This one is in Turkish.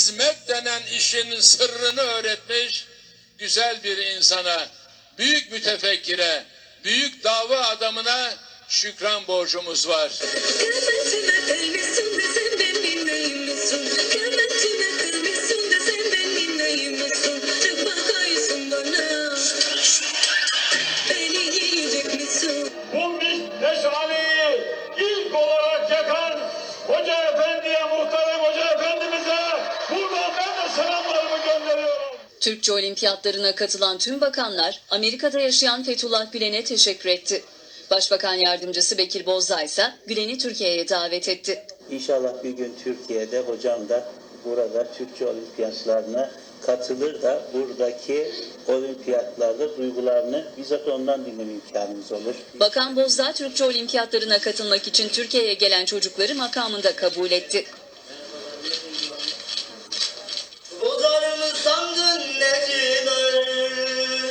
hizmet denen işin sırrını öğretmiş güzel bir insana, büyük mütefekkire, büyük dava adamına şükran borcumuz var. Kıymetime kıymışsın da sen benim Türkçe olimpiyatlarına katılan tüm bakanlar Amerika'da yaşayan Fethullah Gülen'e teşekkür etti. Başbakan yardımcısı Bekir Bozdağ ise Gülen'i Türkiye'ye davet etti. İnşallah bir gün Türkiye'de hocam da burada Türkçe olimpiyatlarına katılır da buradaki olimpiyatlarda duygularını bizzat ondan dinleme imkanımız olur. Bakan Bozdağ Türkçe olimpiyatlarına katılmak için Türkiye'ye gelen çocukları makamında kabul etti.